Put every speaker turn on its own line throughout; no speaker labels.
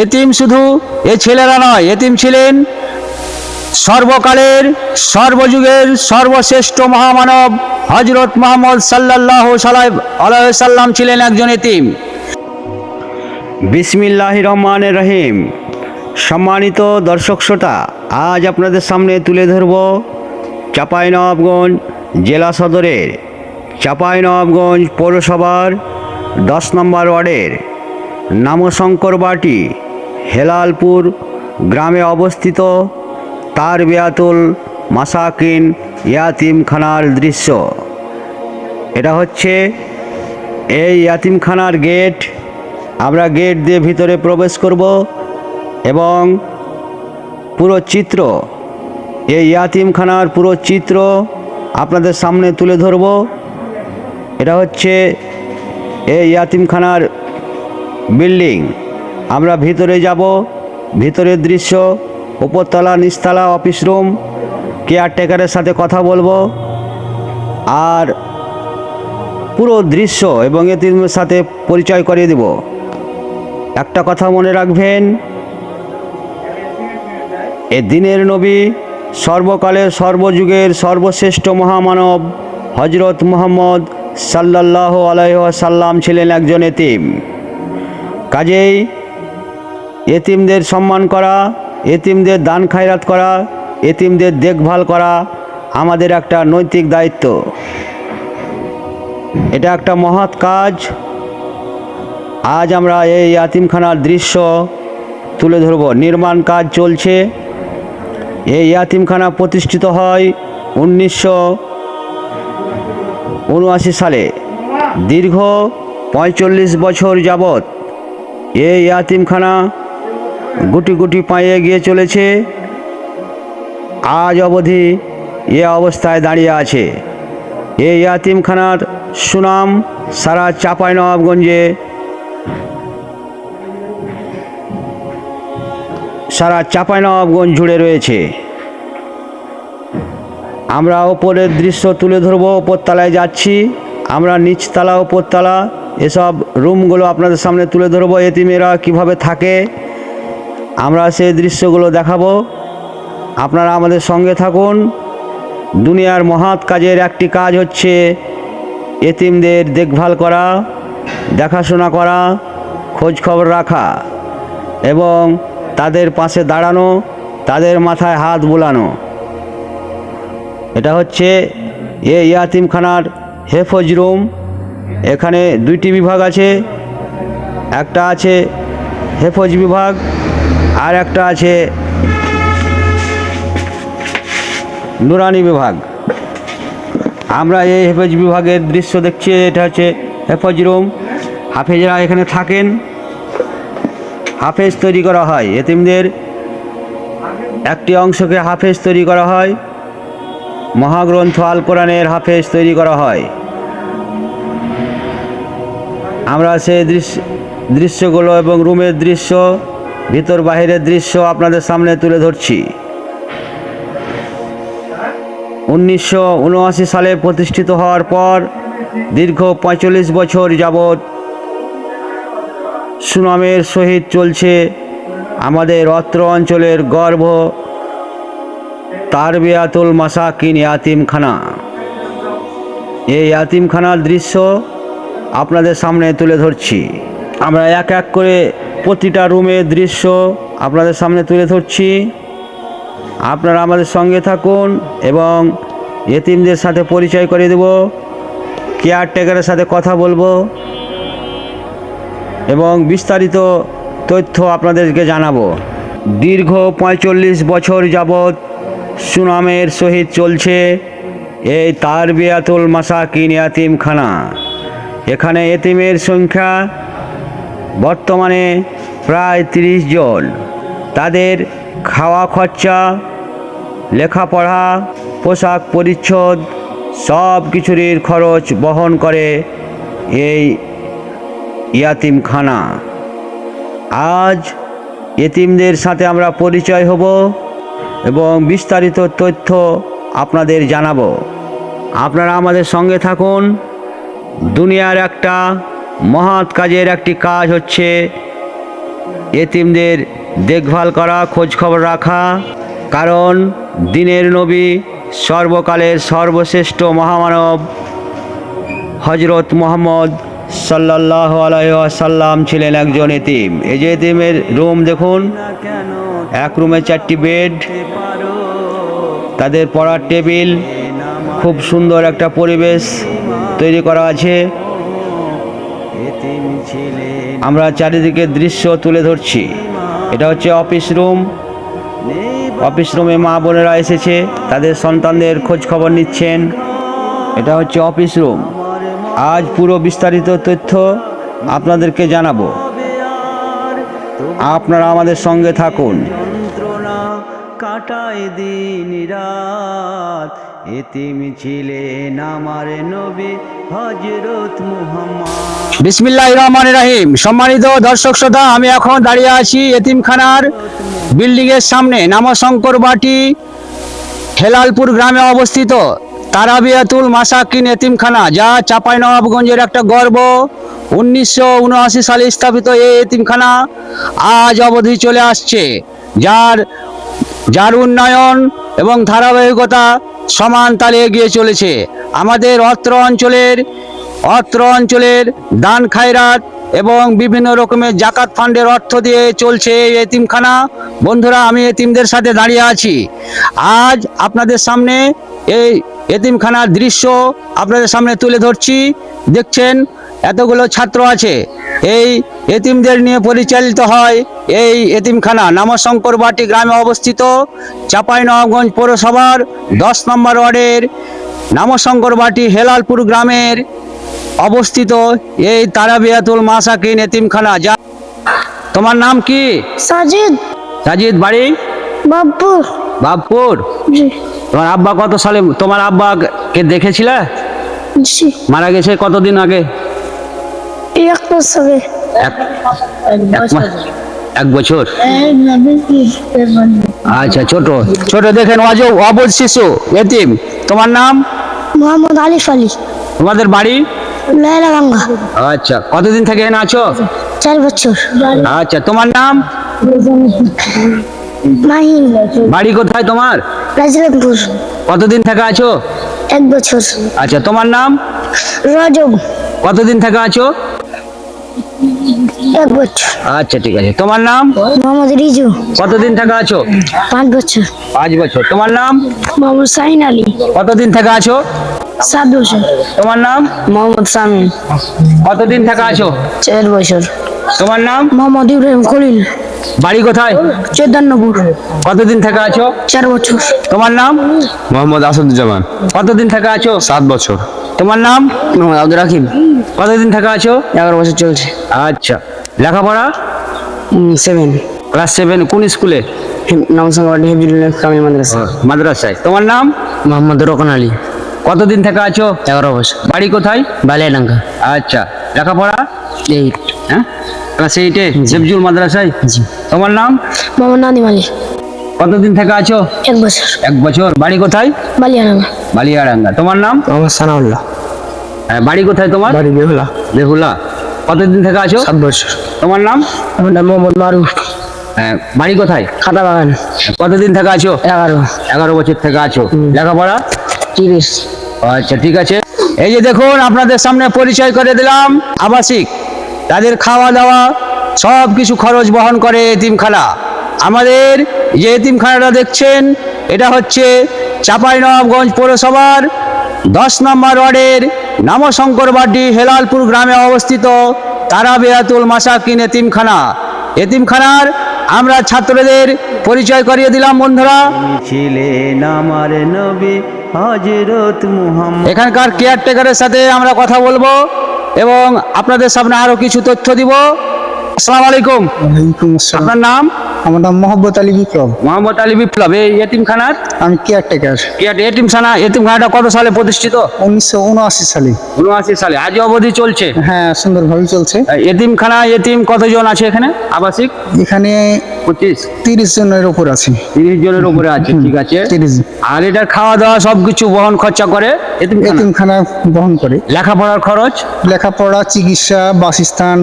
এতিম শুধু এ ছেলেরা নয়, এতিম ছিলেন সর্বকালের, সর্বযুগের সর্বশ্রেষ্ঠ মহামানব হজরত মোহাম্মদ সাল্লাহ সাল্লাম ছিলেন একজন এতিম। বিসমিল্লাহ রহমান রহিম। সম্মানিত দর্শক শ্রোতা, আজ আপনাদের সামনে তুলে ধরব চাঁপাইনবাবগঞ্জ জেলা সদরের চাঁপাইনবাবগঞ্জ পৌরসভার দশ নম্বর ওয়ার্ডের নামশঙ্কর বাটি হেলালপুর গ্রামে অবস্থিত তার বেয়াতুল মাসাকিন ইয়াতিমখানার দৃশ্য। এটা হচ্ছে এই ইয়াতিমখানার গেট। আমরা গেট দিয়ে ভিতরে প্রবেশ করব এবং পুরো চিত্র, এই ইয়াতিমখানার পুরো চিত্র আপনাদের সামনে তুলে ধরব। এটা হচ্ছে এই ইয়াতিমখানার বিল্ডিং। আমরা ভিতরে যাব, ভিতরের দৃশ্য, উপরতলা, নিচতলা অফিস রুম কেয়ারটেকারের সাথে কথা বলব, আর পুরো দৃশ্য এবং এতিমের সাথে পরিচয় করিয়ে দেব। একটা কথা মনে রাখবেন, এ দিনের নবী সর্বকালের সর্বযুগের সর্বশ্রেষ্ঠ মহামানব হজরত মোহাম্মদ সাল্লাহ আলাইসাল্লাম ছিলেন একজন এতিম। কাজেই এতিমদের সম্মান করা, এতিমদের দান খায়রাত করা, এতিমদের দেখভাল করা আমাদের একটা নৈতিক দায়িত্ব। এটা একটা মহৎ কাজ। আজ আমরা এই ইয়াতিমখানার দৃশ্য তুলে ধরব। নির্মাণ কাজ চলছে। এই ইয়াতিমখানা প্রতিষ্ঠিত হয় উনিশশো উনআশি সালে। দীর্ঘ পঁয়তাল্লিশ বছর যাবৎ এই ইয়াতিমখানা গুটি গুটি পায়ে গিয়ে চলেছে। আজ অবধি এ অবস্থায় দাঁড়িয়ে আছে। এই ইয়াতিমখানার সুনাম সারা চাঁপাইনবাবগঞ্জে। সারা চাপাই নবাবগঞ্জ জুড়ে রয়েছে। আমরা ওপরের দৃশ্য তুলে ধরবো, ওপরতলায় যাচ্ছি। আমরা নিচতলা, ওপরতলা, এসব রুমগুলো আপনাদের সামনে তুলে ধরবো। এতিমেরা কীভাবে থাকে? আমরা সেই দৃশ্যগুলো দেখাবো। আপনারা আমাদের সঙ্গে থাকুন। দুনিয়ার মহৎ কাজের একটি কাজ হচ্ছে এতিমদের দেখভাল করা, দেখাশোনা করা খোঁজ খবর রাখা এবং তাদের পাশে দাঁড়ানো, তাদের মাথায় হাত বুলানো। এটা হচ্ছে এ ইয়াতিমখানার হেফজ রুম। এখানে দুইটি বিভাগ আছে। একটা আছে হেফজ বিভাগ আর একটা আছে নুরানি বিভাগ। আমরা এই হেফজ বিভাগের দৃশ্য দেখছি, এটা হচ্ছে হেফজ রুম। হাফেজরা এখানে থাকেন। হাফেজ তৈরি করা হয়। এতিমদের একটি অংশকে হাফেজ তৈরি করা হয়। মহাগ্রন্থ আল কোরআনের হাফেজ তৈরি করা হয়। আমরা সেই দৃশ্য দৃশ্যগুলো এবং রুমের দৃশ্য ভিতর বাহিরের দৃশ্য আপনাদের সামনে তুলে ধরছি। উনিশশো উনআশি সালে প্রতিষ্ঠিত হওয়ার পর দীর্ঘ পঁয়তাল্লিশ বছর যাবৎ সুনামের সহিত চলছে আমাদের অত্র অঞ্চলের গর্ভ তারবিয়াতুল মাসাকিন ইয়াতিমখানা। এই ইয়াতিমখানার দৃশ্য আপনাদের সামনে তুলে ধরছি। আমরা এক এক করে প্রতিটা রুমের দৃশ্য আপনাদের সামনে তুলে ধরছি। আপনারা আমাদের সঙ্গে থাকুন এবং এতিমদের সাথে পরিচয় করে দেব, কেয়ারটেকারের সাথে কথা বলব এবং বিস্তারিত তথ্য আপনাদেরকে জানাব। দীর্ঘ পঁয়তাল্লিশ বছর যাবৎ সুনামের সহিত চলছে এই তার বিয়াতুল মাসাকিন ইয়াতিমখানা। এখানে এতিমের সংখ্যা বর্তমানে প্রায় তিরিশ জন। তাদের খাওয়া খরচা, লেখাপড়া, পোশাক পরিচ্ছদ সব কিছুরই খরচ বহন করে এই ইয়াতিমখানা। আজ এতিমদের সাথে আমরা পরিচয় হব এবং বিস্তারিত তথ্য আপনাদের জানাব। আপনারা আমাদের সঙ্গে থাকুন। দুনিয়ার একটা মহৎ কাজের একটি কাজ হচ্ছে
এতিমদের দেখভাল করা খোঁজ খবর রাখা। কারণ দিনের নবী সর্বকালের সর্বশ্রেষ্ঠ মহামানব হজরত মোহাম্মদ সাল্লাহ আলাইসাল্লাম ছিলেন একজন এতিম। এই যে এতিমের রুম দেখুন, এক রুমে চারটি বেড, তাদের পড়ার টেবিল, খুব সুন্দর একটা পরিবেশ তৈরি করা আছে। আমরা চারিদিকে দৃশ্য তুলে ধরছি। এটা হচ্ছে অফিস রুম। অফিস রুমে মা বোনেরা এসেছে তাদের সন্তানদের খোঁজ খবর নিচ্ছেন। এটা হচ্ছে অফিস রুম। আজ পুরো বিস্তারিত তথ্য আপনাদেরকে জানাব। আপনারা আমাদের সঙ্গে থাকুন। কাটায় দিন রাত। এতিম ছিলেন
রাহিম। সম্মানিত দর্শক শ্রোতা, আমি এখন দাঁড়িয়ে আছি এতিমখানার বিল্ডিং এর সামনে। নামশঙ্কর বাটি, হেলালপুর গ্রামে অবস্থিত তারাবিয়াতুল মাসাকিন এতিমখানা, যা চাঁপাইনবাবগঞ্জের একটা গর্ব। উনিশশো উনআশি সালে স্থাপিত এই এতিমখানা আজ অবধি চলে আসছে। যার যার উন্নয়ন এবং ধারাবাহিকতা সমান তালে এগিয়ে চলেছে। আমাদের অত্র অঞ্চলের অত্র অঞ্চলের দান খায়রাত এবং বিভিন্ন রকমের জাকাত ফান্ডের অর্থ দিয়ে চলছে এই এতিমখানা। বন্ধুরা, আমি এতিমদের সাথে দাঁড়িয়ে আছি। আজ আপনাদের সামনে এই এতিমখানার দৃশ্য আপনাদের সামনে তুলে ধরছি। দেখছেন এতগুলো ছাত্র আছে। এই এতিমদের নিয়ে পরিচালিত হয় এই এতিমখানা। নামশঙ্কর বাটি গ্রামে অবস্থিত চাঁপাইনবাবগঞ্জ পৌরসভার দশ নম্বর ওয়ার্ডের নামশঙ্কর বাটি হেলালপুর গ্রামের অবস্থিত এই তারাবিয়াতুল মাসাকিন এতিমখানা। যা তোমার নাম কি?
সাজিদ।
সাজিদ বাড়ি?
বাপ্পু
বাবপুর? তোমার আব্বা কত সালে তোমার আব্বাকে দেখেছিলে? মারা গেছে কতদিন আগে?
বছরে?
এক এক বছর? আচ্ছা ছোট। ছোট দেখেন অজ অবধ শিশু। এতিম। তোমার নাম?
মোহাম্মদ আলী
তোমাদের বাড়ি?
লাইলা
আচ্ছা কতদিন থেকে এখানে আছো?
চার বছর।
আচ্ছা তোমার নাম?
মাহিন।
বাড়ি কোথায় তোমার?
রাজরামপুর
কতদিন থেকে আছো?
এক বছর।
আচ্ছা তোমার নাম?
রজব।
কতদিন থেকে আছো?
এক বছর।
আচ্ছা ঠিক আছে। তোমার নাম?
মোহাম্মদ রিজু।
কতদিন থেকে আছো?
পাঁচ বছর।
পাঁচ বছর। তোমার নাম?
মোহাম্মদ শাহিন আলী।
কতদিন থেকে আছো?
সাত বছর।
তোমার নাম?
মোহাম্মদ সামিন
কতদিন থেকে আছো?
চার বছর।
তোমার নাম?
মোহাম্মদ ইব্রাহিম খলিল।
বাড়ি কোথায়?
চৈতন্যপুর
কতদিন থেকে আছো?
চার বছর।
তোমার নাম?
মোহাম্মদ আসাদুজ্জামান।
কতদিন থেকে আছো?
সাত বছর।
তোমার নাম?
মোহাম্মদ আব্দুল রাকিব।
কতদিন থাকা আছো?
এগারো বছর চলছে।
আচ্ছা। লেখাপড়া?
সেভেন
ক্লাস সেভেন কোন স্কুলে?
নমসংবাদ মাদ্রাসা।
মাদ্রাসায়। তোমার নাম?
মোহাম্মদ রকন আলী।
কতদিন থেকে আছো?
এগারো বছর।
বাড়ি কোথায়?
বালিয়াডাঙ্গা।
আচ্ছা। লেখাপড়া?
এইট
হ্যাঁ? ক্লাস এইটে জেবজুল মাদ্রাসায়?
জি।
তোমার নাম?
মোহাম্মদ নাদিম আলী।
কতদিন থেকে আছো?
এক বছর।
এক বছর। বাড়ি কোথায়?
বালিয়াডাঙ্গা।
বালিয়াডাঙ্গা। তোমার নাম?
মোহাম্মদ সানাউল্লাহ।
বাড়ি কোথায় তোমার?
বাড়ি বেহুলা
বেহুলা কতদিন থেকে আছো?
সাত বছর।
তোমার নাম?
আমার নাম মোহাম্মদ মারুফ।
হ্যাঁ, বাড়ি কোথায়?
খাতা বাগান
কতদিন থেকে আছো?
এগারো।
এগারো বছর থেকে আছো। লেখাপড়া?
তিরিশ।
আচ্ছা ঠিক আছে। এই যে দেখুন আপনাদের সামনে পরিচয় করে দিলাম আবাসিক। তাদের খাওয়া দাওয়া সব কিছু খরচ বহন করে এতিমখানা। আমাদের যে এতিমখানাটা দেখছেন এটা হচ্ছে চাঁপাইনবাবগঞ্জ পৌরসভার দশ নম্বর ওয়ার্ডের নামশঙ্করবাটি হেলালপুর গ্রামে অবস্থিত তারা বেয়াতুল মাসাকিন এতিমখানা। এতিমখানার আমরা ছাত্রদের পরিচয় করিয়ে দিলাম বন্ধুরা।
ছিলেন আমার নবী হজরত মুহাম্মদ।
এখানকার কেয়ারটেকারের সাথে আমরা কথা বলব এবং আপনাদের সামনে আরও কিছু তথ্য দিব। আসসালামু আলাইকুম।
ওয়ালাইকুম আসসালাম।
আপনার নাম?
আমার নাম মোহাম্মদ আলী বিপ্লব।
মোহাম্মদ আলী বিপ্লব এই এতিমখানার?
আমি কেয়ারটেকার।
কেয়ার এতিমখানা এতিমখানাটা কত সালে প্রতিষ্ঠিত?
উনিশশো উনআশি সালে।
উনআশি সালে আজ অবধি চলছে?
হ্যাঁ সুন্দরভাবে চলছে।
এতিমখানা এতিম কতজন আছে এখানে? আবাসিক?
এখানে
পঁচিশ।
তিরিশ জনের উপর আছে।
তিরিশ জনের উপরে আছে ঠিক আছে।
তিরিশ।
আর এটার খাওয়া দাওয়া সবকিছু বহন খরচা করে এতিমখানা?
এতিমখানা বহন করে।
লেখাপড়ার খরচ?
লেখাপড়া চিকিৎসা বাসস্থান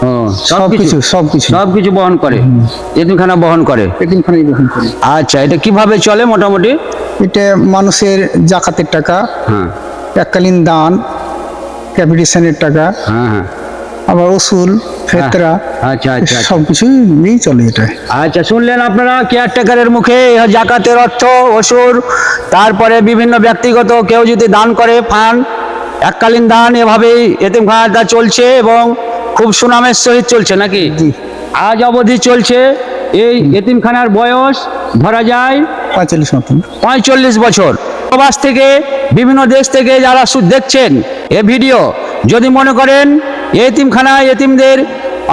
ও
সব কিছু সব কিছু
সব কিছু বহন করে। এতিমখানা বহন করে।
এতিমখানায় গ্রহণ করি।
আচ্ছা এটা কীভাবে চলে মোটামুটি?
এটা মানুষের জাকাতের টাকা
হ্যাঁ।
এককালীন দান ক্যাপিটেশনের টাকা
হ্যাঁ হ্যাঁ।
আবার ওসুল ফেতরা
আচ্ছা আচ্ছা আচ্ছা।
সব কিছুই নিয়েই চলে এটা।
আচ্ছা শুনলেন আপনারা? কেয়ারটেকারের মুখে জাকাতের অর্থ অসুর তারপরে বিভিন্ন ব্যক্তিগত কেউ যদি দান করে ফান এককালীন দান এভাবেই এতিমখানাটা চলছে এবং খুব সুনামের সহিত চলছে নাকি? আজ অবধি চলছে এই এতিমখানার বয়স ধরা যায়
পঁয়তাল্লিশ মতন।
পঁয়তাল্লিশ বছর। প্রবাস থেকে বিভিন্ন দেশ থেকে যারা দেখছেন এ ভিডিও যদি মনে করেন এতিমখানায় এতিমদের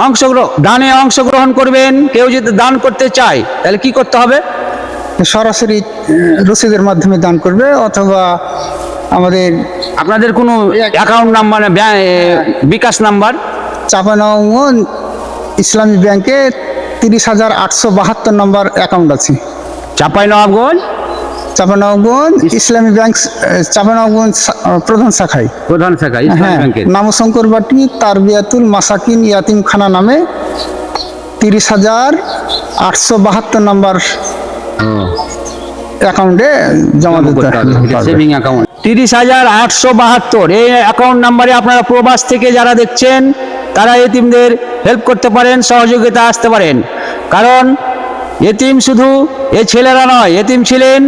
অংশগ্রহণ দানে অংশগ্রহণ করবেন কেউ যদি দান করতে চায় তাহলে কি করতে হবে?
সরাসরি রসিদের মাধ্যমে দান করবে অথবা আমাদের
আপনাদের কোনো অ্যাকাউন্ট নাম্বার বিকাশ নাম্বার
চাপানগন ইসলামী ব্যাংকে তিরিশ হাজার আটশো বাহাত্তর নম্বর অ্যাকাউন্ট আছে।
চাপাই নবাবগঞ্জ
চাপানগন ইসলামী ব্যাংক চাপানগঞ্জ প্রধান শাখায়।
প্রধান শাখা ইসলাম
হ্যাঁ নামশঙ্কর বাটি তারবিয়াতুল মাসাকিন ইয়াতিমখানা নামে তিরিশ হাজার আটশো বাহাত্তর নম্বর অ্যাকাউন্টে জমা দিতে হবে
সেভিং অ্যাকাউন্ট। তিরিশ হাজার আটশো বাহাত্তর এই অ্যাকাউন্ট নাম্বারে আপনারা প্রবাস থেকে যারা দেখছেন তারা এতিমদের হেল্প করতে পারেন, সহযোগিতা আসতে পারেন। কারণ এতিম শুধু এ ছেলেরা নয়, এতিম ছিলেন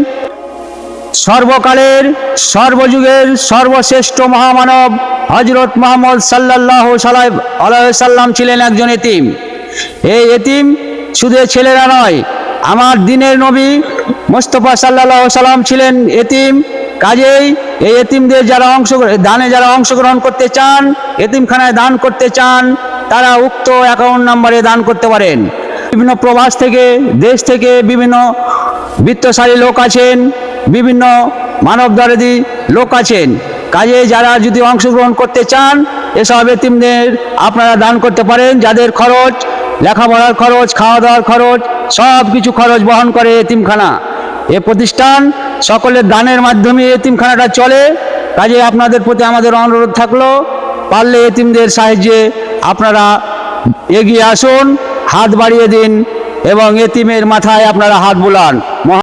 সর্বকালের, সর্বযুগের সর্বশ্রেষ্ঠ মহামানব হজরত মোহাম্মদ সাল্লাহ সালাই সাল্লাম ছিলেন একজন এতিম। এই এতিম শুধু ছেলেরা নয়, আমার দিনের নবী মোস্তফা সাল্লাহ সাল্লাম ছিলেন এতিম। কাজেই এই এতিমদের যারা অংশগ্রহণ দানে যারা অংশগ্রহণ করতে চান, এতিমখানায় দান করতে চান, তারা উক্ত অ্যাকাউন্ট নম্বরে দান করতে পারেন। বিভিন্ন প্রবাস থেকে, দেশ থেকে বিভিন্ন বিত্তশালী লোক আছেন, বিভিন্ন মানব দরদি লোক আছেন। কাজে যারা যদি অংশগ্রহণ করতে চান, এসব এতিমদের আপনারা দান করতে পারেন। যাদের খরচ, লেখাপড়ার খরচ খাওয়া দাওয়ার খরচ সব কিছু খরচ বহন করে এতিমখানা। এ প্রতিষ্ঠান সকলের দানের মাধ্যমে এতিমখানাটা চলে। কাজে আপনাদের প্রতি আমাদের অনুরোধ থাকল, পারলে এতিমদের সাহায্যে আপনারা এগিয়ে আসুন, হাত বাড়িয়ে দিন এবং এতিমের মাথায় আপনারা হাত বোলান।